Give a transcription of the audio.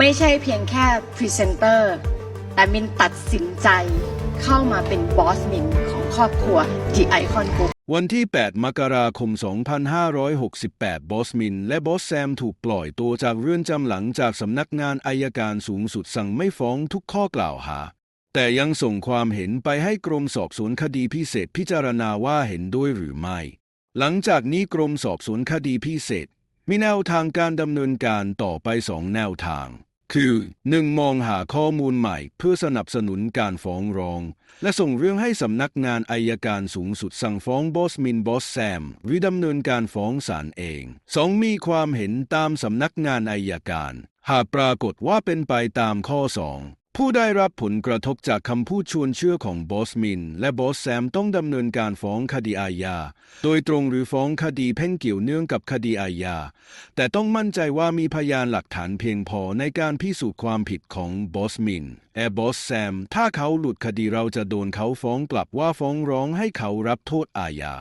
ไม่ใช่เพียงแค่พรีเซนเตอร์แต่มินตัดสินใจเข้ามาเป็นบอสมินของครอบครัว The Icon Group วันที่ 8 มกราคม 2568 บอสมิน และบอสแซมถูกปล่อยตัวจากเรือนจำหลังจากสำนักงานอายการสูงสุดสั่งไม่ฟ้องทุกข้อกล่าวหา แต่ยังส่งความเห็นไปให้กรมสอบสวนคดีพิเศษพิจารณาว่าเห็นด้วยหรือไม่ หลังจากนี้กรมสอบสวนคดีพิเศษ มีแนวทางการดำเนินการต่อไปสองแนวทาง คือ 1. มองหาข้อมูลใหม่ เพื่อสนับสนุนการฟ้องร้อง และส่งเรื่องให้สำนักงานอายการสูงสุดสั่งฟ้องบอสมินบอสแซมหรือดำเนินการฟ้องศาลเอง 2. มีความเห็นตามสำนักงานอายการ หากปรากฏว่าเป็นไปตามข้อ 2 ผู้ได้รับผลกระทบจากคำพูดชวนเชื่อของบอสมิน และบอสแซมต้องดำเนินการฟ้องคดีอาญาโดยตรงหรือฟ้องคดีแพ่งเกี่ยวเนื่องกับคดีอาญาแต่ต้องมั่นใจว่ามีพยานหลักฐานเพียงพอในการพิสูจน์ความผิดของบอสมินแอบอสแซมถ้าเขาหลุดคดีเราจะโดนเขาฟ้องกลับว่าฟ้องร้องให้เขารับโทษอาญา